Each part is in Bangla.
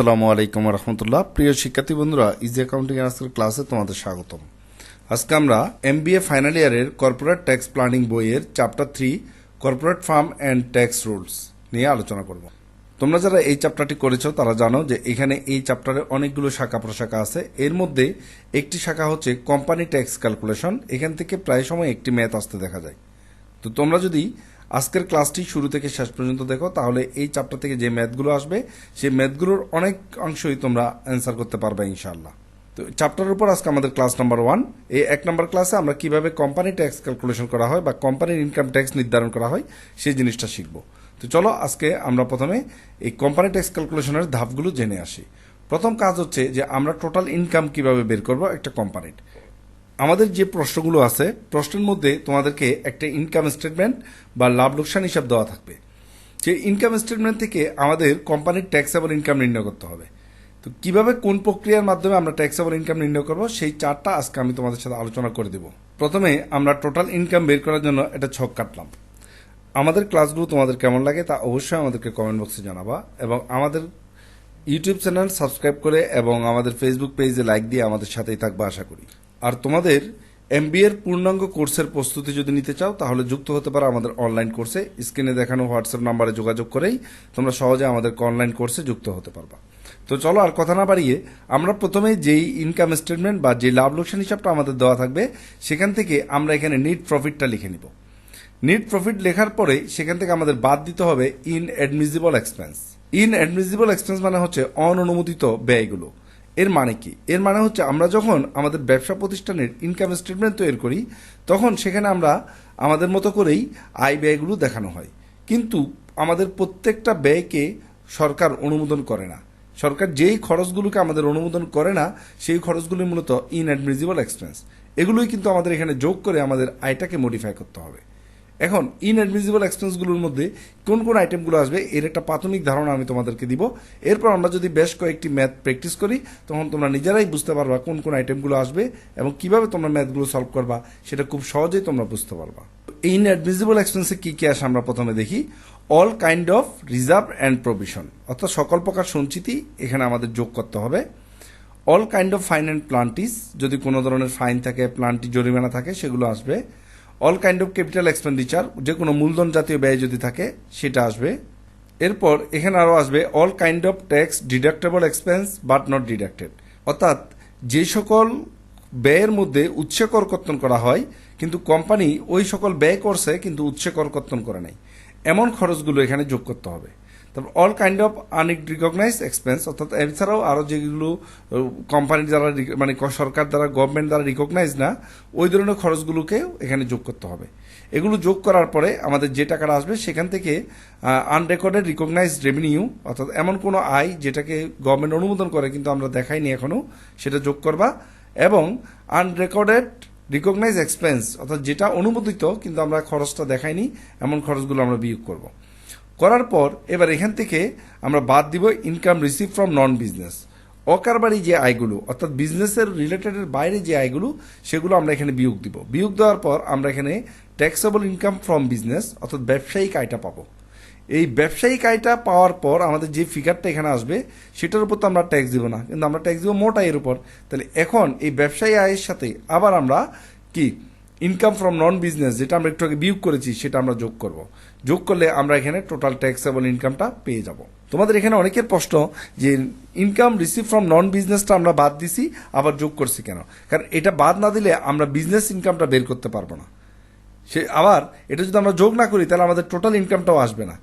আসসালামু আলাইকুম রহমতুল্লাহ। প্রিয় শিক্ষার্থী বন্ধুরা ইজি অ্যাকাউন্টিং আজকের ক্লাসে তোমাদের স্বাগতম। আজকে আমরা এমবিএ ফাইনাল ইয়ারের কর্পোরেট ট্যাক্স প্ল্যানিং বইয়ের chapter three corporate firm and tax rules নিয়ে আলোচনা করব। তোমরা যারা এই চ্যাপ্টারটি করেছ, তারা জানো যে এখানে এই চ্যাপ্টারে অনেকগুলো শাখা প্রশাখা আছে। এর মধ্যে একটি শাখা হচ্ছে কোম্পানি ট্যাক্স ক্যালকুলেশন এখান থেকে প্রায় সময় একটি ম্যাথ আসতে দেখা যায়। তো তোমরা যদি আজকের ক্লাসটি শুরু থেকে শেষ পর্যন্ত দেখো, তাহলে এই চ্যাপ্টার থেকে যে ম্যাথগুলো আসবে, সেই ম্যাথগুলোর অনেক অংশই তোমরা অ্যান্সার করতে পারবে ইনশাল্লাহ তো চ্যাপ্টারের উপর আজকে আমাদের ক্লাস নাম্বার ওয়ান এই এক নম্বর ক্লাসে আমরা কীভাবে কোম্পানি ট্যাক্স ক্যালকুলেশন করা হয় বা কোম্পানির ইনকাম ট্যাক্স নির্ধারণ করা হয়, সেই জিনিসটা শিখব। তো চলো আজকে আমরা প্রথমে এই কোম্পানি ট্যাক্স ক্যালকুলেশনের ধাপগুলো জেনে আসি। প্রথম কাজ হচ্ছে যে আমরা টোটাল ইনকাম কীভাবে বের করব একটা কোম্পানির আমাদের যে প্রশ্নগুলো আছে, প্রশ্নের মধ্যে তোমাদেরকে একটা ইনকাম স্টেটমেন্ট বা লাভ লোকসান হিসাব দেওয়া থাকবে। সেই ইনকাম স্টেটমেন্ট থেকে আমাদের কোম্পানির ট্যাক্সেবল ইনকাম নির্ণয় করতে হবে। তো কীভাবে কোন প্রক্রিয়ার মাধ্যমে আমরা ট্যাক্সেবল ইনকাম নির্ণয় করব, সেই চারটা আজকে আমি তোমাদের সাথে আলোচনা করে দেব। প্রথমে আমরা টোটাল ইনকাম বের করার জন্য একটা ছক কাটলাম। আমাদের ক্লাসগুলো তোমাদের কেমন লাগে তা অবশ্যই আমাদেরকে কমেন্ট বক্সে জানাবা এবং আমাদের ইউটিউব চ্যানেল সাবস্ক্রাইব করে এবং আমাদের ফেসবুক পেজে লাইক দিয়ে আমাদের সাথেই থাকবে, আশা করি। আর তোমাদের এমবিএ এর পূর্ণাঙ্গ কোর্সের প্রস্তুতি যদি নিতে চাও, তাহলে যুক্ত হতে পারো আমাদের অনলাইন কোর্সে স্ক্রিনে দেখানো হোয়াটসঅ্যাপ নাম্বারে যোগাযোগ করেই তোমরা সহজে আমাদের অনলাইন কোর্সে যুক্ত হতে পারবা। তো চলো আর কথা না বাড়িয়ে, আমরা প্রথমে যেই ইনকাম স্টেটমেন্ট বা যে লাভ লোকসান হিসাবটা আমাদের দেওয়া থাকবে, সেখান থেকে আমরা এখানে নিট প্রফিটটা লিখে নিব। নিট প্রফিট লেখার পরে সেখান থেকে আমাদের বাদ দিতে হবে inadmissible expense inadmissible expense মানে হচ্ছে অননুমোদিত ব্যয়গুলো। এর মানে কি? এর মানে হচ্ছে আমরা যখন আমাদের ব্যবসা প্রতিষ্ঠানের ইনকাম স্টেটমেন্ট তৈরি করি, তখন সেখানে আমরা আমাদের মতো করেই আয় ব্যয়গুলো দেখানো হয়। কিন্তু আমাদের প্রত্যেকটা ব্যয়কে সরকার অনুমোদন করে না। সরকার যেই খরচগুলোকে আমাদের অনুমোদন করে না, সেই খরচগুলি মূলত ইনঅ্যাডমিজিবল এক্সপেন্স এগুলোই কিন্তু আমাদের এখানে যোগ করে আমাদের আয়টাকে মডিফাই করতে হবে। এখন ইনঅ্যাডমিজিবল এক্সপেন্সগুলোর মধ্যে কোন কোন আইটেমগুলো আসবে, এর একটা প্রাথমিক ধারণা আমি তোমাদেরকে দিব। এরপর আমরা যদি বেশ কয়েকটি ম্যাথ প্র্যাকটিস করি, তখন তোমরা নিজেরাই বুঝতে পারবা কোন কোন আইটেমগুলো আসবে এবং কীভাবে তোমরা ম্যাথগুলো সলভ করবা, সেটা খুব সহজেই তোমরা বুঝতে পারবা। ইনঅ্যাডমিজিবল এক্সপেন্সে কি কি আসে আমরা প্রথমে দেখি। All kind of reserve and provision অর্থাৎ সকল প্রকার সঞ্চিতি এখানে আমাদের যোগ করতে হবে। All kind of fine and penalties যদি কোনো ধরনের ফাইন থাকে প্লান্টি জরিমানা থাকে, সেগুলো আসবে। All kind of capital expenditure যে কোনো মূলধন জাতীয় ব্যয় যদি থাকে, সেটা আসবে। এরপর এখানে আরও আসবে all kind of tax deductible expense but not deducted অর্থাৎ যে সকল ব্যয়ের মধ্যে উৎসে কর কর্তন করা হয়, কিন্তু কোম্পানি ওই সকল ব্যয় করছে, কিন্তু উৎসে কর কর্তন করে নাই। এমন খরচগুলো এখানে যোগ করতে হবে। তারপর all kind of unrecognise expense অর্থাৎ এছাড়াও আরও যেগুলো কোম্পানি দ্বারা মানে সরকার দ্বারা গভর্নমেন্ট দ্বারা রিকগনাইজ না, ওই ধরনের খরচগুলোকেও এখানে যোগ করতে হবে। এগুলো যোগ করার পরে আমাদের যে টাকাটা আসবে সেখান থেকে আনরেকর্ডেড রিকগনাইজ রেভিনিউ অর্থাৎ এমন কোনো আয় যেটাকে গভর্নমেন্ট অনুমোদন করে কিন্তু আমরা দেখাইনি এখনও, সেটা যোগ করবা। এবং আনরেকর্ডেড রিকগনাইজ এক্সপেন্স অর্থাৎ যেটা অনুমোদিত কিন্তু আমরা খরচটা দেখাইনি, এমন খরচগুলো আমরা বিয়োগ করব। করার পর এবার এখান থেকে আমরা বাদ দিব income receive from non business অকারবারি যে আয়গুলো, অর্থাৎ বিজনেসের রিলেটেডের বাইরে যে আয়গুলো, সেগুলো আমরা এখানে বিয়োগ দিব। বিয়োগ দেওয়ার পর আমরা এখানে ট্যাক্সেবল ইনকাম ফ্রম বিজনেস অর্থাৎ ব্যবসায়িক আয়টা পাবো। এই ব্যবসায়িক আয়টা পাওয়ার পর আমাদের যে ফিগারটা এখানে আসবে, সেটার উপর তো আমরা ট্যাক্স দিব না, কিন্তু আমরা ট্যাক্স দিব মোট আয়ের উপর। তাহলে এখন এই ব্যবসায়ী আয়ের সাথে আবার আমরা কি ইনকাম ফ্রম নন বিজনেস যেটা আমরা একটু আগে বিয়োগ করেছি, সেটা আমরা যোগ করব। যোগ করলে আমরা এখানে টোটাল ট্যাক্সেবল ইনকামটা পেয়ে যাব। তোমাদের এখানে অনেকের প্রশ্ন যে ইনকাম রিসিভ ফ্রম নন বিজনেসটা আমরা বাদ দিছি, আবার যোগ করছি কেন? কারণ এটা বাদ না দিলে আমরা বিজনেস ইনকামটা বের করতে পারব না। সে, আবার এটা যদি আমরা যোগ না করি, তাহলে আমাদের টোটাল ইনকামটাও আসবে না।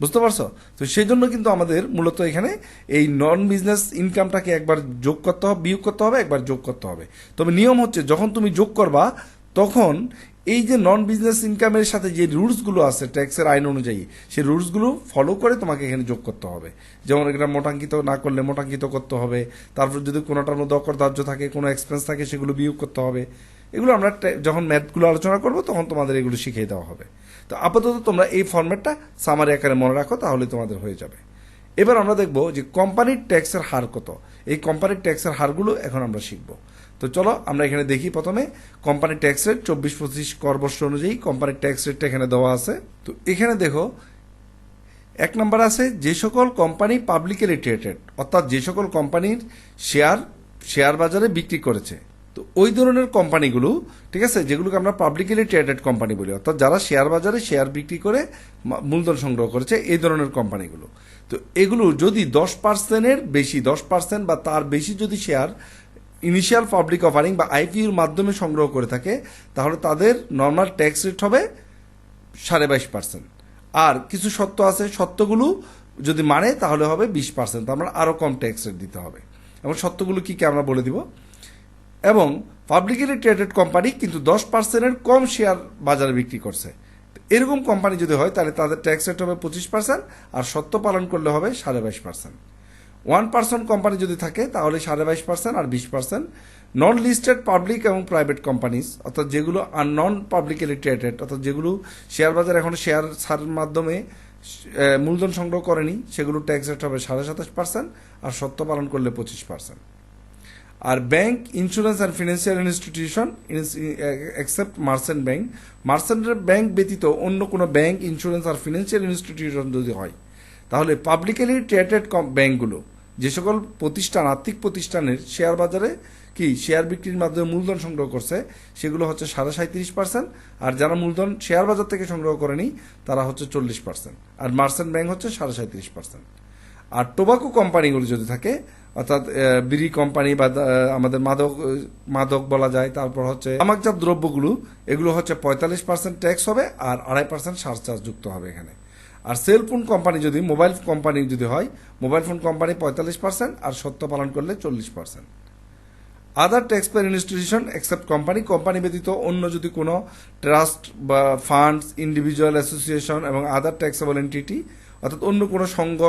বুঝতে পারছ? তো সেই জন্য কিন্তু আমাদের মূলত এখানে এই নন বিজনেস ইনকামটাকে একবার যোগ করতে হবে, বিয়োগ করতে হবে, একবার যোগ করতে হবে। তবে নিয়ম হচ্ছে, যখন তুমি যোগ করবা, তখন এই যে নন বিজনেস ইনকামের সাথে যে রুলসগুলো আছে ট্যাক্সের আইন অনুযায়ী, সেই রুলসগুলো ফলো করে তোমাকে এখানে যোগ করতে হবে। যেমন এটা মোটাঙ্কিত না করলে মোটাঙ্কিত করতে হবে, তারপর যদি কোনোটার মধ্যে অকর ধার্য থাকে, কোনো এক্সপেন্স থাকে, সেগুলো বিয়োগ করতে হবে। এগুলো আমরা যখন ম্যাথগুলো আলোচনা করব, তখন তোমাদের এগুলো শিখিয়ে দেওয়া হবে। তো আপাতত তোমরা এই ফর্ম্যাটটা সামারি আকারে মনে রাখো, তাহলে তোমাদের হয়ে যাবে। এবার আমরা দেখব যে কোম্পানির ট্যাক্সের হার কত। এই কোম্পানির ট্যাক্সের হারগুলো এখন আমরা শিখব। তো চলো, আমরা এখানে দেখি প্রথমে কোম্পানির ট্যাক্স রেট চব্বিশ পঁচিশ কর বর্ষ অনুযায়ী কোম্পানির ট্যাক্স রেটটা এখানে দেওয়া আছে। তো এখানে দেখো, এক নম্বর আছে, যে সকল কোম্পানি পাবলিকলি ট্রেডেড অর্থাৎ যে সকল কোম্পানির শেয়ার শেয়ার বাজারে বিক্রি করেছে। তো ওই ধরনের কোম্পানিগুলো ঠিক আছে, যেগুলোকে আমরা পাবলিকলি ট্রেডেড কোম্পানি বলি, অর্থাৎ যারা শেয়ার বাজারে শেয়ার বিক্রি করে মূলধন সংগ্রহ করেছে, এই ধরনের কোম্পানিগুলো তো এগুলো যদি দশ পার্সেন্টের বেশি, দশ পার্সেন্ট বা তার বেশি যদি শেয়ার ইনিশিয়াল পাবলিক অফারিং বা আইপিওর মাধ্যমে সংগ্রহ করে থাকে, তাহলে তাদের নর্মাল ট্যাক্স রেট হবে সাড়ে বাইশ পার্সেন্ট আর কিছু সত্য আছে, সত্যগুলো যদি মানে তাহলে হবে বিশ পার্সেন্ট আমরা আরও কম ট্যাক্স রেট দিতে হবে। এবং সত্যগুলো কি কি আমরা বলে দিব? এবং পাবলিকলি ট্রেডেড কোম্পানি কিন্তু দশ পার্সেন্টের কম শেয়ার বাজারে বিক্রি করছে। এরকম কোম্পানি যদি হয়, তাহলে তাদের ট্যাক্স রেট হবে পঁচিশ পার্সেন্ট আর সত্য পালন করলে হবে সাড়ে বাইশ পার্সেন্ট ওয়ান পার্সেন্ট কোম্পানি যদি থাকে, তাহলে সাড়ে বাইশ পার্সেন্ট আর বিশ পার্সেন্ট নন লিস্টেড পাবলিক এবং প্রাইভেট কোম্পানিজ অর্থাৎ যেগুলো আর নন পাবলিকলি ট্রেডেড অর্থাৎ যেগুলো শেয়ার বাজার এখন শেয়ার ছাড়ের মাধ্যমে মূলধন সংগ্রহ করেনি, সেগুলো ট্যাক্স রেট হবে সাড়ে সাতাশ পার্সেন্ট আর সত্য পালন করলে পঁচিশ percent R bank insurance and financial institution except merchant bank merchant bank ব্যতীত অন্য কোনো ব্যাংক ইন্স্যুরেন্স আর ফিনান্সিয়াল ইনস্টিটিউশন যদি হয়, তাহলে পাবলিকলি ট্রেডেড ব্যাংকগুলো যে সকল প্রতিষ্ঠান, আর্থিক প্রতিষ্ঠানের শেয়ার বাজারে কি শেয়ার বিক্রির মাধ্যমে মূলধন সংগ্রহ করছে, সেগুলো হচ্ছে সাড়ে সাঁত্রিশ পার্সেন্ট আর যারা মূলধন শেয়ার বাজার থেকে সংগ্রহ করেনি, তারা হচ্ছে চল্লিশ পার্সেন্ট আর মার্চেন্ট ব্যাংক হচ্ছে সাড়ে সাঁত্রিশ পার্সেন্ট আর টোবাকো কোম্পানিগুলো যদি থাকে, অর্থাৎ বিড়ি কোম্পানি বা আমাদের মাদক মাদক বলা যায়, তারপর হচ্ছে তামাকজাত দ্রব্যগুলো, এগুলো হচ্ছে পঁয়তাল্লিশ পার্সেন্ট ট্যাক্স হবে, আর আড়াই পার্সেন্ট সারচার্জ যুক্ত হবে এখানে। আর সেলফোন কোম্পানি যদি, মোবাইল কোম্পানি যদি হয়, মোবাইল ফোন কোম্পানি পঁয়তাল্লিশ পার্সেন্ট আর সত্য পালন করলে চল্লিশ percent. Other tax payer institution except company company ব্যতীত অন্য যদি কোনো ট্রাস্ট বা ফান্ডস ইন্ডিভিজুয়াল অ্যাসোসিয়েশন এবং আদার ট্যাক্সেবল এন্টিটি অর্থাৎ অন্য কোনো সংঘ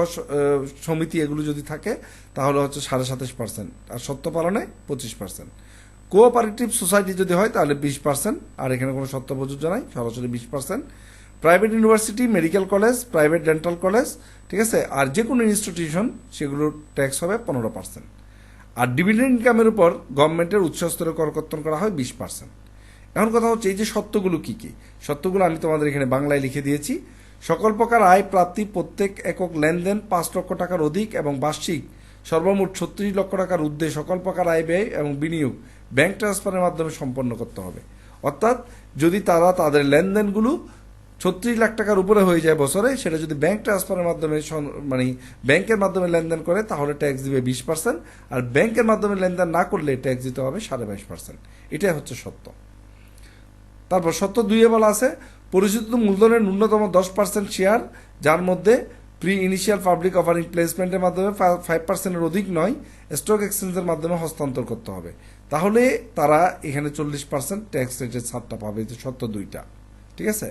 সমিতি এগুলো যদি থাকে, তাহলে হচ্ছে সাড়ে সাতাশ পার্সেন্ট আর সত্য পালনে পঁচিশ পার্সেন্ট। কোঅপারেটিভ সোসাইটি যদি হয়, তাহলে বিশ পার্সেন্ট আর এখানে কোনো সত্য প্রযোজ্য নাই, সরাসরি বিশ percent. Private university medical college private dental college ঠিক আছে? আর যে কোনো ইনস্টিটিউশন সেগুলোর ট্যাক্স হবে পনেরো পার্সেন্ট আর ডিভিডেন্ড ইনকামের উপর গভর্নমেন্টের উচ্চ স্তরে করকর্তন করা হয় বিশ পার্সেন্ট এখন কথা হচ্ছে, এই যে সত্যগুলো কি কি? সত্যগুলো আমি তোমাদের এখানে বাংলায় লিখে দিয়েছি। সকল প্রকার আয় প্রাপ্তি, প্রত্যেক একক লেনদেন পাঁচ লক্ষ টাকার অধিক এবং বার্ষিক সর্বমোট ছত্রিশ লক্ষ টাকার ঊর্ধ্বে সকল প্রকার আয় ব্যয় এবং বিনিয়োগ ব্যাংক ট্রান্সফারের মাধ্যমে সম্পন্ন করতে হবে। অর্থাৎ যদি তারা তাদের লেনদেনগুলো ছত্রিশ লাখ টাকার উপরে হয়ে যায় বছরে, সেটা যদি ব্যাংক ট্রান্সফারের মাধ্যমে মানে ব্যাংকের মাধ্যমে লেনদেন করে, তাহলে ট্যাক্স দিবে বিশ পার্সেন্ট আর ব্যাংকের মাধ্যমে লেনদেন না করলে ট্যাক্স দিতে হবে সাড়ে বাইশ পার্সেন্ট এটাই হচ্ছে সত্য। তারপর সত্য দুইয়ে বলা আছে পরিচিত মূলধনের ন্যূনতম দশ পার্সেন্ট শেয়ার যার মধ্যে প্রি ইনিশিয়াল পাবলিক অফারিং প্লেসমেন্টের মাধ্যমে ফাইভ পার্সেন্টের অধিক নয় স্টক এক্সচেঞ্জের মাধ্যমে হস্তান্তর করতে হবে। তাহলে তারা এখানে চল্লিশ পার্সেন্ট ট্যাক্স রেটের ছাড়টা পাবে সত্য দুইটা। ঠিক আছে?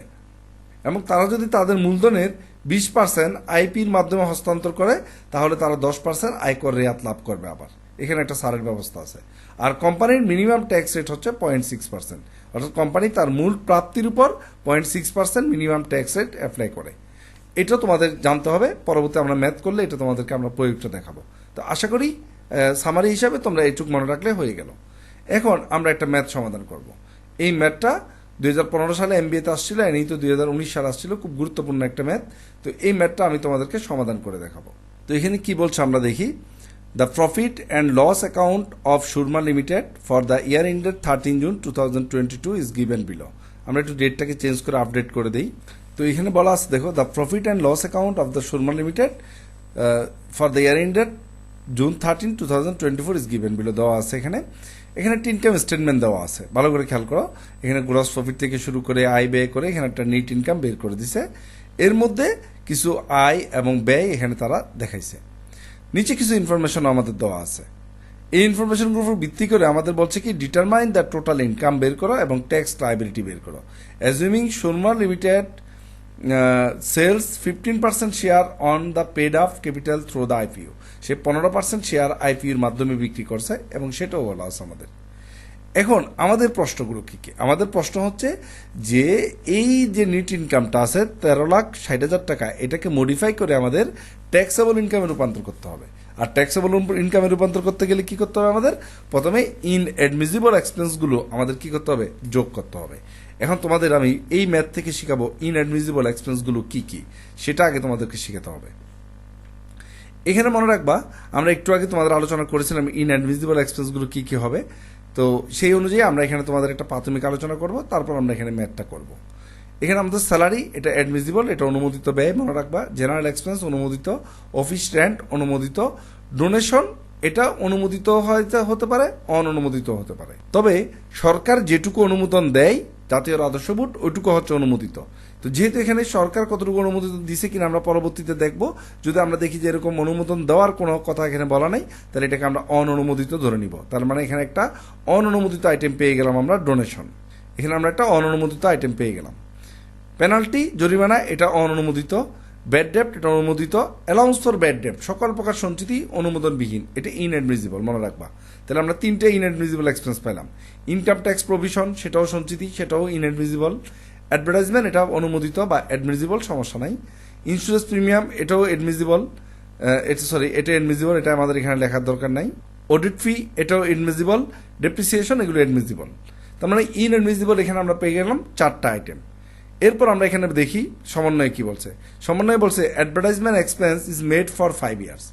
এবং তারা যদি তাদের মূলধনের বিশ পার্সেন্ট আইপির মাধ্যমে হস্তান্তর করে, তাহলে তারা দশ পার্সেন্ট আয়কর রেয়াত লাভ করবে আবার। এখানে একটা সারের ব্যবস্থা আছে। আর কোম্পানির মিনিমাম ট্যাক্স রেট হচ্ছে পয়েন্ট সিক্স পার্সেন্ট। অর্থাৎ কোম্পানি তার মূল প্রাপ্তির উপর point six percent minimum tax rate apply করে। এটা তোমাদের জানতে হবে, পরবর্তী আমরা ম্যাথ করলে এটা তোমাদেরকে আমরা প্রয়োগটা দেখাবো। তো আশা করি সামারি হিসাবে তোমরা এইটুক মনে রাখলে হয়ে গেল। এখন আমরা একটা ম্যাথ সমাধান করব। এই ম্যাথটা দুই হাজার পনেরো সালে এমবিএতে আসছিল এনেই তো দুই সালে আসছিল। খুব গুরুত্বপূর্ণ একটা ম্যাথ তো এই ম্যাথটা আমি তোমাদেরকে সমাধান করে দেখাবো। তো এখানে কি বলছে আমরা দেখি। The profit and loss account of Surma limited for the year ended thirteen June two thousand twenty two is given below আমরা একটু ডেটটাকে চেঞ্জ করে আপডেট করে দিই। তো এখানে বলা আছে, দেখো the profit and loss account of the Surma limited for the year ended June thirteen two thousand twenty four is given below দেওয়া আছে এখানে। এখানে ইনকাম স্টেটমেন্ট দেওয়া আছে। ভালো করে খেয়াল করো। এখানে গ্রস প্রফিট থেকে শুরু করে আয়, ব্যয় করে এখানে একটা নেট ইনকাম বের করে দিছে। এর মধ্যে কিছু আয় এবং ব্যয় এখানে তারা দেখাইছে। নিচে কিছু ইনফরমেশন আমাদের দেওয়া আছে। এই ইনফরমেশনগুলোর উপর ভিত্তি করে আমাদের বলছে কি ডিটারমাইন দ্য টোটাল ইনকাম বের করো এবং ট্যাক্স লাইবিলিটি বের করো। Assuming Sharma limited sells fifteen percent share on the paid up capital through the IPO সে পনেরো পার্সেন্ট শেয়ার আইপিওর মাধ্যমে বিক্রি করছে এবং সেটাও বলা আছে আমাদের। এখন আমাদের প্রশ্নগুলো কী কী? আমাদের প্রশ্ন হচ্ছে যে এই যে নেট ইনকামটা আছে তেরো লাখ ষাট হাজার টাকা, এটাকে মডিফাই করে আমাদের ট্যাক্সেবল ইনকামে রূপান্তর করতে হবে। আর ট্যাক্সেবল ইনকামে রূপান্তর করতে গেলে কি করতে হবে আমাদের? প্রথমে ইন অ্যাডমিজিবল এক্সপেন্সগুলো আমাদের কি করতে হবে? যোগ করতে হবে। এখন তোমাদের আমি এই ম্যাথ থেকে শেখাবো ইনঅ্যাডমিজিবল এক্সপেন্সগুলো কি কি, সেটা আগে তোমাদেরকে শেখাতে হবে। এখানে মনে রাখবা, আমরা একটু আগে তোমাদের আলোচনা করেছিলাম ইনঅ্যাডমিজিবল এক্সপেন্সগুলো কি কি হবে, তো সেই অনুযায়ী আমরা এখানে তোমাদের একটা প্রাথমিক আলোচনা করব, তারপর আমরা এখানে ম্যাথটা করব। এখানে আমাদের স্যালারি এটা অ্যাডমিজিবল এটা অনুমোদিত ব্যয়, মনে রাখবা জেনারেল এক্সপেন্স অনুমোদিত অফিস রেন্ট অনুমোদিত ডোনেশন এটা অনুমোদিত হতে পারে, অননুমোদিত হতে পারে। তবে সরকার যেটুকু অনুমোদন দেয় জাতীয় আদর্শ বোর্ড ওইটুকু হচ্ছে অনুমোদিত। তো যেহেতু এখানে সরকার কতটুকু অনুমোদিত দিছে কিনা আমরা পরবর্তীতে দেখব। যদি আমরা দেখি যে এরকম অনুমোদন দেওয়ার কোনো কথা এখানে বলা নাই, তাহলে এটাকে আমরা অননুমোদিত ধরে নিব। তার মানে এখানে একটা অননুমোদিত আইটেম পেয়ে গেলাম আমরা ডোনেশন এখানে আমরা একটা অননুমোদিত আইটেম পেয়ে গেলাম। পেনাল্টি জরিমানা, এটা অননুমোদিত। ব্যাড ডেপ্ট এটা অনুমোদিত। অ্যালাউন্স ফর ব্যাড ডেপ্ট সকল প্রকার সঞ্চিতি অনুমোদনবিহীন। এটা ইনঅ্যাডমিজিবল মনে রাখবা। তাহলে আমরা তিনটে ইনঅ্যাডমিজিবল এক্সপেন্স পেলাম ইনকাম ট্যাক্স প্রভিশন সেটাও সঞ্চিতি, সেটাও ইনঅ্যাডমিজিবল অ্যাডভার্টাইজমেন্ট এটা অনুমোদিত বা অ্যাডমিজিবল সমস্যা নাই। ইন্স্যুরেন্স প্রিমিয়াম এটাও অ্যাডমিজিবল এটা সরি এটা অ্যাডমিজিবল এটা আমাদের এখানে লেখার দরকার নাই। অডিট ফি এটাও অ্যাডমিজিবল ডেপ্রিসিয়েশন এগুলো অ্যাডমিজিবল তার মানে ইনঅ্যাডমিজিবল এখানে আমরা পেয়ে গেলাম চারটা আইটেম এরপর আমরা এখানে দেখি সমন্বয় কি বলছে। সমন্বয় বলছে advertisement expense is made for five years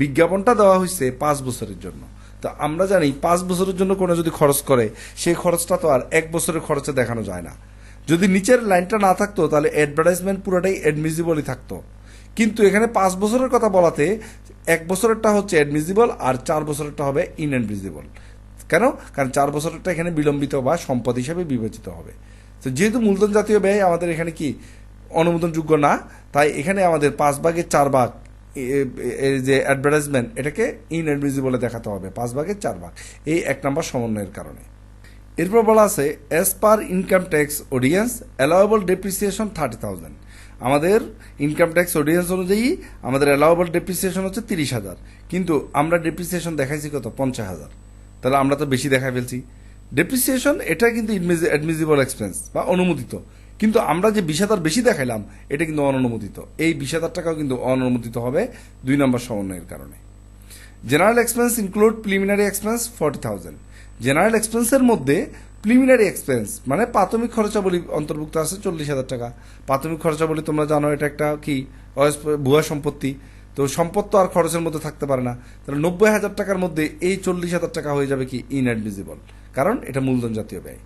বিজ্ঞাপনটা দেওয়া হয়েছে পাঁচ বছরের জন্য। তো আমরা জানি পাঁচ বছরের জন্য কোনো যদি খরচ করে, সেই খরচটা তো আর এক বছরের খরচে দেখানো যায় না। যদি নিচের লাইনটা না থাকতো, তাহলে অ্যাডভার্টাইজমেন্ট পুরোটাই অ্যাডমিজিবলই থাকতো। কিন্তু এখানে পাঁচ বছরের কথা বলাতে এক বছরেরটা হচ্ছে অ্যাডমিজিবল আর চার বছরেরটা হবে ইনঅ্যাডমিজিবল কেন? কারণ চার বছরেরটা এখানে বিলম্বিত বা সম্পদ হিসাবে বিবেচিত হবে। তো যেহেতু মূলধন জাতীয় ব্যয়, আমাদের এখানে কি অনুমোদনযোগ্য না, তাই এখানে আমাদের পাঁচ ভাগের চার ভাগ, এ- এ- যে অ্যাডভার্টাইজমেন্ট এটাকে ইনএডমিজিবলে দেখাতে হবে, পাঁচ ভাগের চার ভাগ। এই এক নম্বর সমন্বয়ের কারণে। এরপর বলা আছে as per income tax ordinance allowable depreciation thirty thousand আমাদের ইনকাম ট্যাক্স অডিয়েন্স অনুযায়ী, আমাদের অ্যালাওয়েবল ডেপ্রিসিয়েশন হচ্ছে তিরিশ হাজার। কিন্তু আমরা ডেপ্রিসিয়েশন দেখাইছি কত? পঞ্চাশ হাজার। তাহলে আমরা তো বেশি দেখা ফেলছি। ডেপ্রিসিয়েশন এটা কিন্তু অ্যাডমিজিবল এক্সপেন্স বা অনুমোদিত। কিন্তু আমরা যে বিশ হাজার বেশি দেখাইলাম, এটা কিন্তু অননুমোদিত। এই বিশ হাজার টাকাও কিন্তু অননুমোদিত হবে দুই নম্বর সমন্বয়ের কারণে। General expense include preliminary expense forty thousand general এক্সপেন্সের মধ্যে প্রিলিমিনারি এক্সপেন্স মানে প্রাথমিক খরচাবলী অন্তর্ভুক্ত আছে চল্লিশ হাজার টাকা। প্রাথমিক খরচাবলী তোমরা জানো, এটা একটা কি? ভুয়া সম্পত্তি। তো সম্পদ তো আর খরচের মধ্যে থাকতে পারে না। তাহলে নব্বই হাজার টাকার মধ্যে এই চল্লিশ হাজার টাকা হয়ে যাবে কি? ইনঅ্যাডমিজিবল কারণ এটা মূলধন জাতীয় ব্যয়।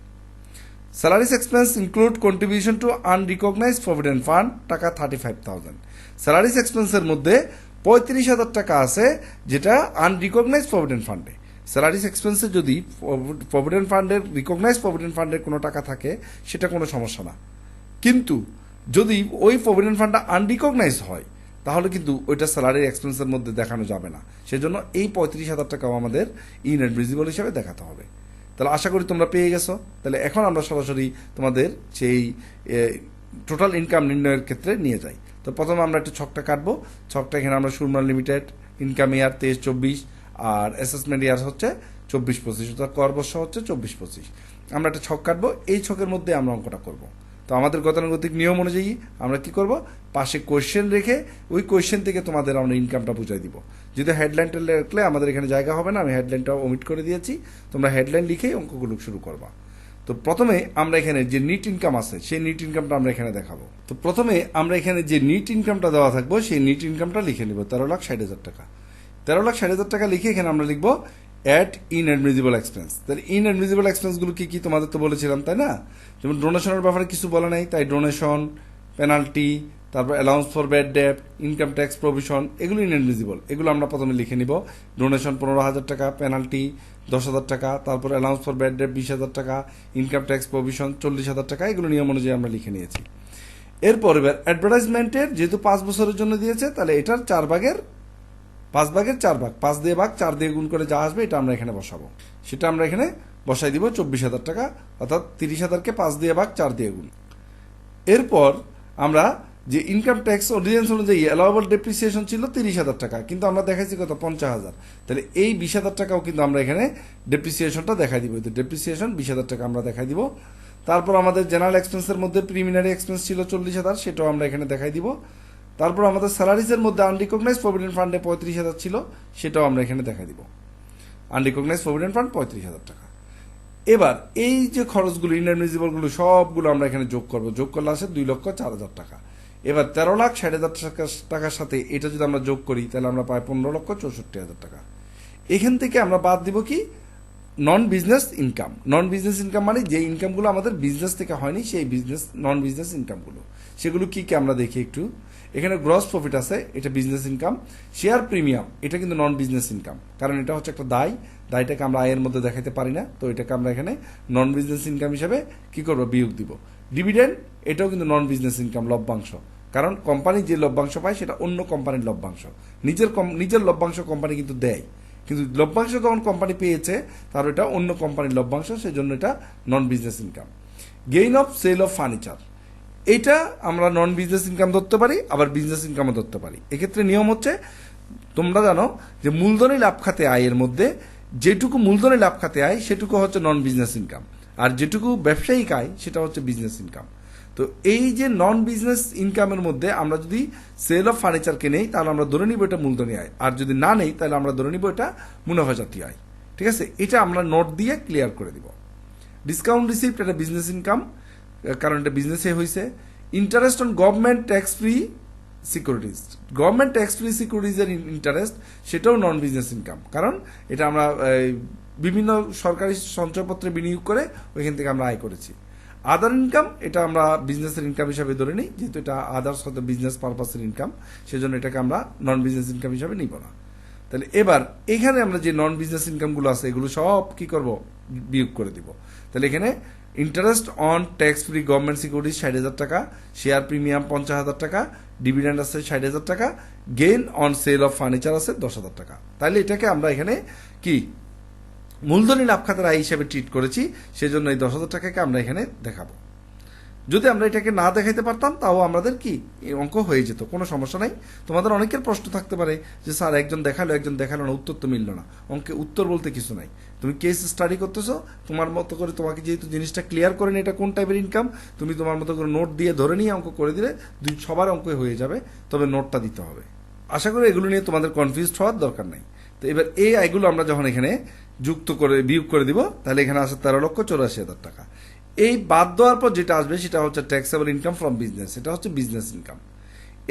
Salaries expense include contribution to unrecognised provident fund টাকা থার্টি ফাইভ থাউজেন্ড স্যালারিস এক্সপেন্সের মধ্যে পঁয়ত্রিশ হাজার টাকা আছে, যেটা আনরিকগনাইজ প্রভিডেন্ট ফান্ডে স্যালারিস এক্সপেন্সে যদি প্রভিডেন্ট ফান্ডের রিকগনাইজ প্রভিডেন্ট ফান্ডের কোনো টাকা থাকে, সেটা কোনো সমস্যা না। কিন্তু যদি ওই প্রভিডেন্ট ফান্ডটা আনরিকগনাইজ হয়, তাহলে কিন্তু ওইটা স্যালারি এক্সপেন্সের মধ্যে দেখানো যাবে না। সেজন্য এই পঁয়ত্রিশ হাজার টাকাও আমাদের ইনএডমিজিবল হিসাবে দেখাতে হবে। তাহলে আশা করি তোমরা পেয়ে গেছো। তাহলে এখন আমরা সরাসরি তোমাদের সেই টোটাল ইনকাম নির্ণয়ের ক্ষেত্রে নিয়ে যাই। তো প্রথমে আমরা একটা ছকটা কাটবো। ছকটা এখানে আমরা সুরমা লিমিটেড ইনকাম ইয়ার তেইশ, চব্বিশ, আর অ্যাসেসমেন্ট ইয়ার হচ্ছে চব্বিশ, পঁচিশ, অর্থাৎ কর বর্ষ হচ্ছে চব্বিশ, পঁচিশ। আমরা একটা ছক কাটবো। এই ছকের মধ্যে আমরা অঙ্কটা করব। তো আমাদের গতানুগতিক নিয়ম অনুযায়ী আমরা কি করব? পাশে কোয়েশ্চেন রেখে ওই কোয়েশ্চেন থেকে তোমাদের আমরা ইনকামটা বুঝাই দিব। যদি হেডলাইনটা লিখলে আমাদের এখানে জায়গা হবে না, আমি হেডলাইনটা ওমিট করে দিয়েছি। তোমরা হেডলাইন লিখেই অঙ্কগুলো শুরু করবা। তো প্রথমে আমরা এখানে যে নিট ইনকাম আছে, সেই নিট ইনকামটা আমরা এখানে দেখাবো। তো প্রথমে আমরা এখানে যে নিট ইনকামটা দেওয়া থাকব, সেই নিট ইনকামটা লিখে নিব। তেরো লাখ ষাট হাজার টাকা। তেরো লাখ ষাট হাজার টাকা লিখে এখানে আমরা লিখব অ্যাট ইন অ্যাডমিজিবল এক্সপেন্স তাহলে ইন অ্যাডমিজিবল এক্সপেন্সগুলো কি কি তোমাদের তো বলেছিলাম, তাই না? যেমন ডোনেশনের ব্যাপারে কিছু বলা নাই, তাই ডোনেশন পেনাল্টি তারপর allowance for bad debt income tax provision এগুলো ইনএডমিজিবল এগুলো আমরা প্রথমে লিখে নিব। ডোনেশন পনেরো হাজার টাকা পেনাল্টি দশ হাজার টাকা, তারপর অ্যালাউন্স ফর ব্যাড ডেপ বিশ হাজার টাকা ইনকাম ট্যাক্স প্রভিশন চল্লিশ হাজার টাকা, এগুলো নিয়ম অনুযায়ী আমরা লিখে নিয়েছি। এরপর এবার অ্যাডভার্টাইজমেন্টের যেহেতু পাঁচ বছরের জন্য দিয়েছে, তাহলে এটার চার ভাগের পাঁচ ভাগের চার ভাগ। পাঁচ দিয়ে ভাগ, চার দিয়ে গুণ করে যা আসবে, এটা আমরা এখানে বসাবো। সেটা আমরা এখানে বসাই দিব চব্বিশ হাজার টাকা, অর্থাৎ তিরিশ হাজারকে পাঁচ দিয়ে ভাগ, চার দিয়ে গুণ। এরপর আমরা যে ইনকাম ট্যাক্স অর্ডিনেন্স অনুযায়ী অ্যালাউয়েবল ডেপ্রিসিয়েশন ছিল তিরিশ হাজার টাকা, কিন্তু আমরা দেখাইছি কত? পঞ্চাশ হাজার। তাহলে এই বিশ হাজার টাকাও কিন্তু আমরা এখানে ডেপ্রিসিয়েশনটা দেখাই দিব। ডেপ্রিসিয়েশন বিশ হাজার টাকা আমরা দেখাই দিব। তারপর আমাদের জেনারেল এক্সপেন্সের মধ্যে প্রিমিনারি এক্সপেন্স ছিল চল্লিশ হাজার, সেটাও আমরা এখানে দেখাই দিব। তারপর আমাদের স্যালারিজের মধ্যে আনরিকগনাইজ প্রভিডেন্ট ফান্ডে পঁয়ত্রিশ হাজার ছিল, সেটাও আমরা এখানে দেখা দিব। আনরিকগনাইজ প্রভিডেন্ট ফান্ড পঁয়ত্রিশ হাজার টাকা। এবার, এই যে খরচগুলো ইনএডমিজিবলগুলো সবগুলো আমরা এখানে যোগ করব। যোগ করলে আসে দুই লক্ষ চার হাজার টাকা। এবার, তেরো লাখ ষাট হাজার টাকা, টাকার সাথে এটা যদি আমরা যোগ করি, তাহলে আমরা পাই পনেরো লক্ষ চৌষট্টি হাজার টাকা। এখান থেকে আমরা বাদ দিব কি? Non business income non business income মানে যে ইনকামগুলো আমাদের বিজনেস থেকে হয়নি, সেই বিজনেস নন বিজনেস ইনকামগুলো সেগুলো কি কি আমরা দেখি একটু? এখানে গ্রস প্রফিট আছে, এটা বিজনেস ইনকাম শেয়ার প্রিমিয়াম এটা কিন্তু নন বিজনেস ইনকাম কারণ এটা হচ্ছে একটা দায়। দায়টাকে আমরা আয়ের মধ্যে দেখাতে পারি না। তো এটাকে আমরা এখানে নন বিজনেস ইনকাম হিসাবে কি করব? বিয়োগ দিব। ডিভিডেন্ড এটাও কিন্তু নন বিজনেস ইনকাম লভ্যাংশ। কারণ কোম্পানি যে লভ্যাংশ পায়, সেটা অন্য কোম্পানির লভ্যাংশ। নিজের নিজের লভ্যাংশ কোম্পানি কিন্তু দেয়। কিন্তু লভ্যাংশ যখন কোম্পানি পেয়েছে, তার এটা অন্য কোম্পানির লভ্যাংশ সেই জন্য এটা non business income gain of sale of furniture এটা আমরা নন বিজনেস ইনকাম ধরতে পারি, আবার বিজনেস ইনকামও ধরতে পারি। এক্ষেত্রে নিয়ম হচ্ছে, তোমরা জানো যে মূলধনী লাভ খাতে আয়ের মধ্যে যেটুকু মূলধনী লাভ খাতে আয়, সেটুকু হচ্ছে নন বিজনেস ইনকাম আর যেটুকু ব্যবসায়িক আয়, সেটা হচ্ছে বিজনেস ইনকাম তো এই যে নন বিজনেস ইনকামের মধ্যে আমরা যদি সেল অফ ফার্নিচারকে নেই, তাহলে আমরা ধরে নিব এটা মূলধনী আয়। আর যদি না নেই, তাহলে আমরা ধরে নিব এটা মুনাফা জাতীয় আয়। ঠিক আছে? এটা আমরা নোট দিয়ে ক্লিয়ার করে দিব। ডিসকাউন্ট রিসিপ্ট এটা বিজনেস ইনকাম কারণ এটা বিজনেসে হয়েছে interest on government tax free securities government tax free সিকিউরিটিজের interest সেটাও নন বিজনেস ইনকাম কারণ এটা আমরা বিভিন্ন সরকারি সঞ্চয়পত্রে বিনিয়োগ করে ওইখান থেকে আমরা আয় করেছি। আদার ইনকাম এটা আমরা বিজনেসের ইনকাম হিসাবে ধরে নিই, যেহেতু এটা আদার্স হয়তো বিজনেস পারপাসের ইনকাম সেজন্য এটাকে আমরা নন বিজনেস ইনকাম হিসাবে নিব না। তাহলে এবার, এখানে আমরা যে নন বিজনেস ইনকামগুলো আছে, এগুলো সব কি করব? বিয়োগ করে দিব। তাহলে এখানে interest on tax free government security ষাট হাজার টাকা শেয়ার প্রিমিয়াম পঞ্চাশ হাজার টাকা ডিভিডেন্ড আছে ষাট হাজার টাকা gain on sale of furniture আছে দশ হাজার টাকা। তাহলে এটাকে আমরা এখানে কি? মূলধনী লাভ খাতের আয় হিসেবে ট্রিট করেছি, সেজন্য এই দশ হাজার টাকাকে আমরা এখানে দেখাবো। যদি আমরা এটাকে না দেখাইতে পারতাম, তাও আমাদের কি অঙ্ক হয়ে যেত, কোনো সমস্যা নাই। তোমাদের অনেকের প্রশ্ন থাকতে পারে যে, স্যার, একজন দেখাল একজন দেখাল না, উত্তর তো মিলল না। অঙ্কে উত্তর বলতে কিছু নাই। তুমি কেস স্টাডি করতেছো, তোমার মতো করে তোমাকে যেহেতু জিনিসটা ক্লিয়ার করে এটা কোন টাইপের ইনকাম তুমি তোমার মতো করে নোট দিয়ে ধরে নিয়ে অঙ্ক করে দিলে দুই, সবার অঙ্ক হয়ে যাবে, তবে নোটটা দিতে হবে। আশা করি এগুলো নিয়ে তোমাদের কনফিউজড হওয়ার দরকার নাই। তো এবার এই আয়গুলো আমরা যখন এখানে যুক্ত করে, বিয়োগ করে দিব, তাহলে এখানে আসে তেরো লক্ষ চৌরাশি হাজার টাকা। এই বাদ দেওয়ার পর যেটা আসবে, সেটা হচ্ছে ট্যাক্সেবল ইনকাম ফ্রম বিজনেস সেটা হচ্ছে বিজনেস ইনকাম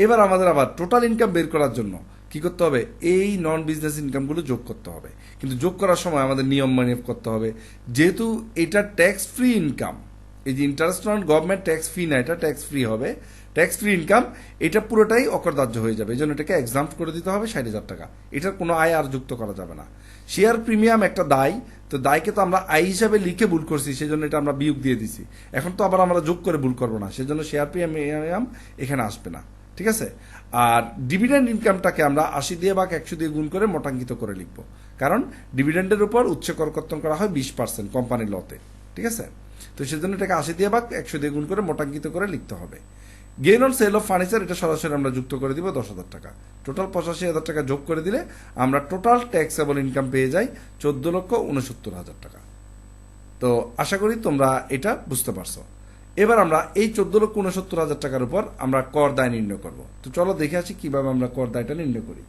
এবার আমাদের আবার টোটাল ইনকাম বের করার জন্য কি করতে হবে? এই নন বিজনেস ইনকামগুলো যোগ করতে হবে। কিন্তু যোগ করার সময় আমাদের নিয়ম মানে করতে হবে, যেহেতু এটা ট্যাক্স ফ্রি ইনকাম এই যে interest on government tax free না, এটা ট্যাক্স ফ্রি হবে। ট্যাক্স ফ্রি ইনকাম এটা পুরোটাই অকরদার্য হয়ে যাবে। এই জন্য এটাকে এক্সাম করে দিতে হবে ষাট হাজার টাকা। এটার কোনো আয় আর যুক্ত করা যাবে না। শেয়ার প্রিমিয়াম একটা দায়, তো দায়কে তো আমরা আয় হিসাবে লিখে ভুল করছি, সেজন্য এটা আমরা বিয়োগ দিয়ে দিছি। এখন তো আবার আমরা যোগ করে ভুল করব না, সেজন্য শেয়ার প্রিমিয়াম এখানে আসবে না, ঠিক আছে? আর ডিভিডেন্ড ইনকামটাকে আমরা আশি দিয়ে বা একশো দিয়ে গুণ করে মোটাঙ্কিত করে লিখব, কারণ ডিভিডেন্ডের উপর উচ্চ করকর্তন করা হয় বিশ পার্সেন্ট কোম্পানির লতে, ঠিক আছে? তো সেজন্য এটাকে আশি দিয়ে বা একশো দিয়ে গুণ করে মোটাঙ্কিত করে লিখতে হবে। Gain on sale of furniture, এটা সরাসরি আমরা যুক্ত করে দিব দশ হাজার টাকা। টোটাল পঁচাশি হাজার টাকা যোগ করে দিলে আমরা টোটাল ট্যাক্সেবল ইনকাম পেয়ে যাই চোদ্দ লক্ষ উনসত্তর হাজার টাকা। তো আশা করি তোমরা এটা বুঝতে পারছ। এবার আমরা এই চোদ্দ লক্ষ উনসত্তর হাজার টাকার উপর আমরা কর দায় নির্ণয় করব। তো চলো দেখে আসি কীভাবে আমরা কর দায়টা নির্ণয় করি।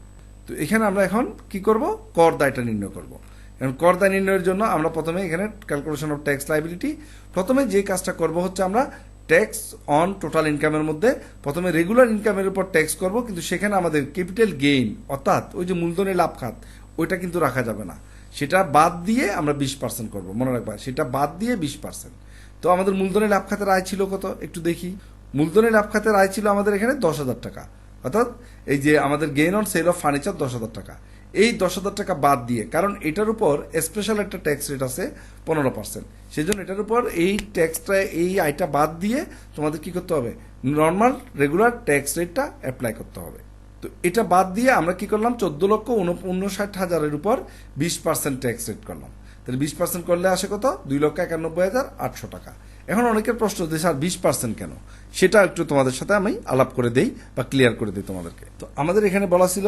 তো এখানে আমরা এখন কি করব? কর দায়টা নির্ণয় করব। এখন কর দায় নির্ণয়ের জন্য আমরা প্রথমে এখানে ক্যালকুলেশন অফ ট্যাক্স লাইবিলিটি প্রথমে যে কাজটা করব হচ্ছে আমরা ট্যাক্স অন টোটাল ইনকামের মধ্যে প্রথমে রেগুলার ইনকামের উপর ট্যাক্স করব, কিন্তু সেখানে আমাদের ক্যাপিটাল গেইন অর্থাৎ ওই যে মূলধনের লাভ খাত, ওইটা কিন্তু রাখা যাবে না। সেটা বাদ দিয়ে আমরা বিশ পার্সেন্ট করব, মনে রাখবা, সেটা বাদ দিয়ে বিশ পার্সেন্ট তো আমাদের মূলধনের লাভ খাতের আয় ছিল কত? একটু দেখি। মূলধনের লাভ খাতের আয় ছিল আমাদের এখানে দশ হাজার টাকা। অর্থাৎ এই যে আমাদের gain on sale of furniture দশ হাজার টাকা। এই দশ হাজার টাকা বাদ দিয়ে, কারণ এটার উপর স্পেশাল একটা ট্যাক্স রেট আছে পনেরো পার্সেন্ট সেই জন্য এটার উপর এই ট্যাক্সটা এই আয়টা বাদ দিয়ে তোমাদের কি করতে হবে? নর্মাল রেগুলার ট্যাক্স রেটটা অ্যাপ্লাই করতে হবে। তো এটা বাদ দিয়ে আমরা কি করলাম? চোদ্দ লক্ষ উনষাট হাজারের উপর বিশ পার্সেন্ট ট্যাক্স রেট করলাম। তাহলে বিশ পার্সেন্ট করলে আসে কত? দুই লক্ষ একানব্বই হাজার আটশো টাকা। এখন অনেকের প্রশ্ন যে, স্যার, বিশ পার্সেন্ট কেন? সেটা একটু তোমাদের সাথে আমি আলাপ করে দেই বা ক্লিয়ার করে দিই তোমাদেরকে। তো আমাদের এখানে বলা ছিল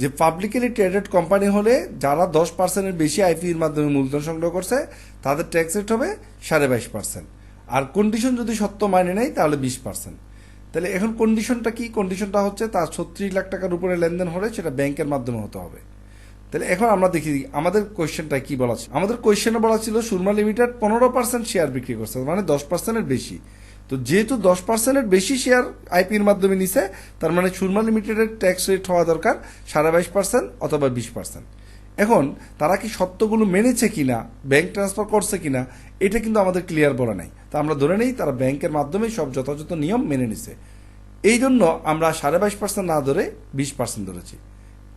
যে পাবলিকলি ট্রেডেড কোম্পানি হলে যারা দশ পার্সেন্টের বেশি আইপির মাধ্যমে মূলধন সংগ্রহ করছে, তাদের ট্যাক্স রেট হবে সাড়ে বাইশ পার্সেন্ট আর কন্ডিশন যদি সত্য মাইনে নেয়, তাহলে বিশ পার্সেন্ট তাহলে এখন কন্ডিশনটা কি? কন্ডিশনটা হচ্ছে তার ছত্রিশ লাখ টাকার উপরে লেনদেন হলে সেটা ব্যাংকের মাধ্যমে হতে হবে। তাহলে এখন আমরা দেখি, আমাদের কোয়েশ্চেনটা কি বলা আমাদের কোয়েশ্চেনে বলা ছিল, সুরমা লিমিটেড পনেরো পার্সেন্ট শেয়ার বিক্রি করছে মানে দশ পার্সেন্টের বেশি। তো যেহেতু দশ পার্সেন্টের বেশি শেয়ার আইপির মাধ্যমে নিছে, তার মানে সুরমা লিমিটেডের ট্যাক্স রেট হওয়া দরকার সাড়ে বাইশ পার্সেন্ট অথবা বিশ পার্সেন্ট। এখন তারা কি সত্যগুলো মেনেছে কিনা ব্যাংক ট্রান্সফার করছে কিনা, এটা কিন্তু আমাদের ক্লিয়ার বলা নাই। তা আমরা ধরে নেই তারা ব্যাংকের মাধ্যমে সব যথাযথ নিয়ম মেনে নিছে। এই জন্য আমরা সাড়ে বাইশ পার্সেন্ট না ধরে বিশ পার্সেন্ট ধরেছি।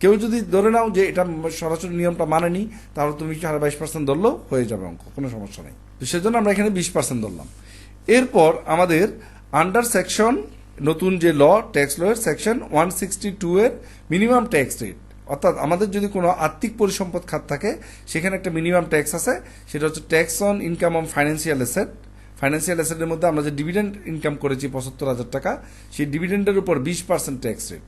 কেউ যদি ধরে নাও যে এটা সরাসরি নিয়মটা মানেনি, তাহলে তুমি সাড়ে বাইশ পার্সেন্ট ধরলেও হয়ে যাবে অঙ্ক, কোনো সমস্যা নেই। তো সেজন্য আমরা এখানে বিশ পার্সেন্ট ধরলাম। এরপর আমাদের আন্ডার সেকশন নতুন যে ল ট্যাক্স ল এর সেকশন ওয়ান সিক্সটি টু এর মিনিমাম ট্যাক্স রেট অর্থাৎ আমাদের যদি কোনো আর্থিক পরিসম্পদ খাত থাকে, সেখানে একটা মিনিমাম ট্যাক্স আছে, সেটা হচ্ছে tax on income on financial asset financial অ্যাসেটের মধ্যে আমরা যে ডিভিডেন্ড ইনকাম করেছি পঁচাত্তর হাজার টাকা, সেই ডিভিডেন্ডের উপর বিশ পার্সেন্ট ট্যাক্স রেট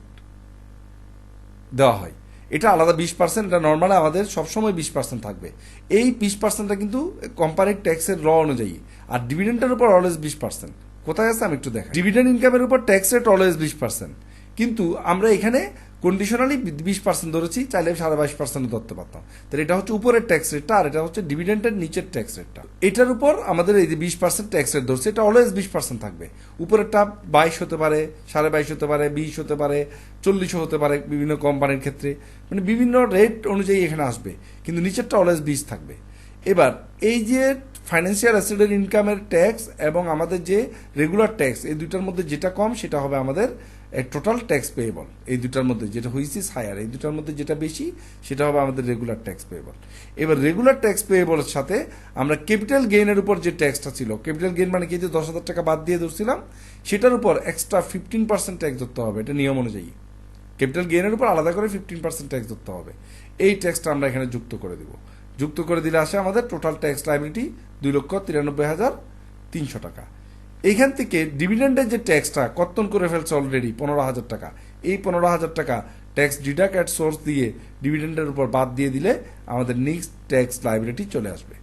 দেওয়া হয়। এটা আলাদা বিশ পার্সেন্ট এটা নর্মালি আমাদের সবসময় বিশ পার্সেন্ট থাকবে। এই বিশ পার্সেন্টটা কিন্তু কোম্পানির ট্যাক্সের র অনুযায়ী। আর ডিভিডেন্টের উপর অলওয়েজ বিশ পার্সেন্ট কোথায় আছে আমি একটু দেখা ডিভিডেন্ড ইনকামের উপর ট্যাক্স রেট অলওয়েজ বিশ পার্সেন্ট কিন্তু আমরা এখানে কন্ডিশনালি বিশ পার্সেন্ট ধরেছি, চাইলে সাড়ে বাইশ পার্সেন্ট ধরতে পারতাম। তাহলে এটা হচ্ছে উপরের ট্যাক্স রেটটা আর এটা হচ্ছে ডিভিডেন্টের নিচের ট্যাক্স রেটটা এটার উপর আমাদের এই যে বিশ পার্সেন্ট ট্যাক্স রেট ধরছে, এটা অলওয়েজ বিশ পার্সেন্ট থাকবে। উপরেরটা বাইশ হতে পারে, সাড়ে বাইশ হতে পারে, বিশ হতে পারে চল্লিশও হতে পারে বিভিন্ন কোম্পানির ক্ষেত্রে। মানে বিভিন্ন রেট অনুযায়ী এখানে আসবে, কিন্তু নিচেরটা অলওয়েজ বিশ থাকবে। এবার, এই যে ফাইন্যান্সিয়াল অ্যাসেটের ইনকামের ট্যাক্স এবং আমাদের যে রেগুলার ট্যাক্স এই দুইটার মধ্যে যেটা কম, সেটা হবে আমাদের টোটাল ট্যাক্স পেয়েবল এই দুটার মধ্যে যেটা হয়েছে হায়ার এই দুটার মধ্যে যেটা বেশি, সেটা হবে আমাদের রেগুলার ট্যাক্স পেয়েবল এবার রেগুলার ট্যাক্স পেয়েবলের সাথে আমরা ক্যাপিটাল গেইনের উপর যে ট্যাক্সটা ছিল ক্যাপিটাল গেইন মানে কি? যে দশ হাজার টাকা বাদ দিয়ে ধরছিলাম, সেটার উপর এক্সট্রা ফিফটিন পার্সেন্ট ট্যাক্স ধরতে হবে, এটা নিয়ম অনুযায়ী। ক্যাপিটাল গেইনের উপর আলাদা করে ফিফটিন পার্সেন্ট ট্যাক্স ধরতে হবে। এই ট্যাক্সটা আমরা এখানে যুক্ত করে দিব। যুক্ত করে দিলে আসে আমাদের টোটাল ট্যাক্স লাইবিলিটি দুই লক্ষ তিরানব্বই হাজার তিনশো টাকা। এইখান থেকে ডিভিডেন্ডের যে ট্যাক্সটা কর্তন করে ফেলছে অলরেডি পনেরো হাজার টাকা। এই পনেরো হাজার টাকা ট্যাক্স ডিডাক অ্যাট সোর্স দিয়ে ডিভিডেন্ডের উপর বাদ দিয়ে দিলে আমাদের নেক্সট ট্যাক্স লাইবিলিটি চলে আসবে।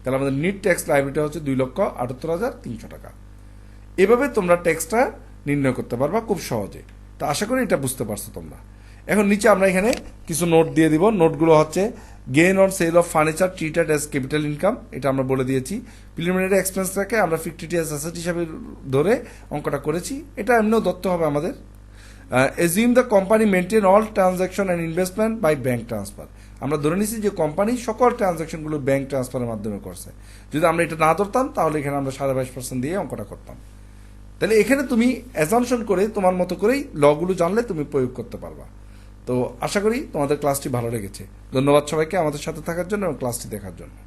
তাহলে আমাদের নিট ট্যাক্স লাইবিলিটি হচ্ছে দুই লক্ষ আটাত্তর হাজার তিনশো টাকা। এভাবে তোমরা ট্যাক্সটা নির্ণয় করতে পারবা খুব সহজে। তো আশা করি এটা বুঝতে পারছ তোমরা। এখন নিচে আমরা এখানে কিছু নোট দিয়ে দিব। নোটগুলো হচ্ছে gain on sale of furniture treated as capital income এটা আমরা বলে দিয়েছি। প্রিলিমিনারি এক্সপেন্সটাকে আমরা ফিফটিটি অ্যাসেট হিসাবে ধরে অঙ্কটা করেছি। এটা এমনিও দত্ত হবে আমাদের। Assume the company maintain all transaction and investment by bank transfer আমরা ধরে নিছি যে কোম্পানি সকল ট্রানজাকশনগুলো ব্যাংক ট্রান্সফারের মাধ্যমে করছে। যদি আমরা এটা না ধরতাম, তাহলে এখানে আমরা সাড়ে বাইশ পার্সেন্ট দিয়ে অঙ্কটা করতাম। তাহলে এখানে তুমি অ্যাজামশন করে তোমার মতো করেই লগুলো জানলে তুমি প্রয়োগ করতে পারবা। তো আশা করি তোমাদের ক্লাসটি ভালো লেগেছে। ধন্যবাদ সবাইকে আমাদের সাথে থাকার জন্য এবং ক্লাসটি দেখার জন্য।